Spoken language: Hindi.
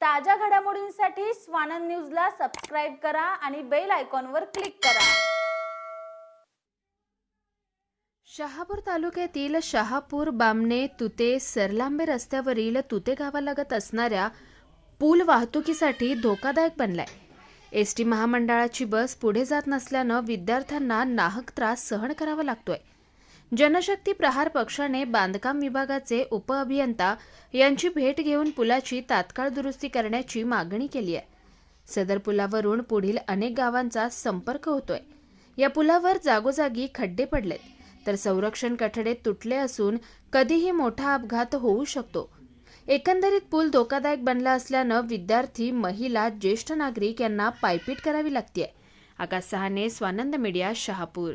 ताज्या घडामोडींसाठी स्वानंद न्यूजला सबस्क्राईब करा आणि बेल आयकॉनवर क्लिक करा. शहापूर तालुक्यातील शहापूर बामणे तुते सरलांबे रस्त्यावरील तुते गावालगत असणाऱ्या पूल वाहतुकीसाठी धोकादायक बनलाय. एस टी महामंडळाची बस पुढे जात नसल्यानं विद्यार्थ्यांना नाहक त्रास सहन करावा लागतोय. जनशक्ती प्रहार पक्षाने बांधकाम विभागाचे उपअभियंता यांची भेट घेऊन पुलाची तात्काळ दुरुस्ती करण्याची मागणी केली आहे. सदर पुलावरून पुढील अनेक गावांचा संपर्क होतोय. या पुलावर जागोजागी खड्डे पडलेत तर संरक्षण कठडे तुटले असून कधीही मोठा अपघात होऊ शकतो. एकंदरीत पूल धोकादायक बनला असल्यानं विद्यार्थी महिला ज्येष्ठ नागरिक यांना पायपीट करावी लागते Akash Sahane Swanand media Shahapur.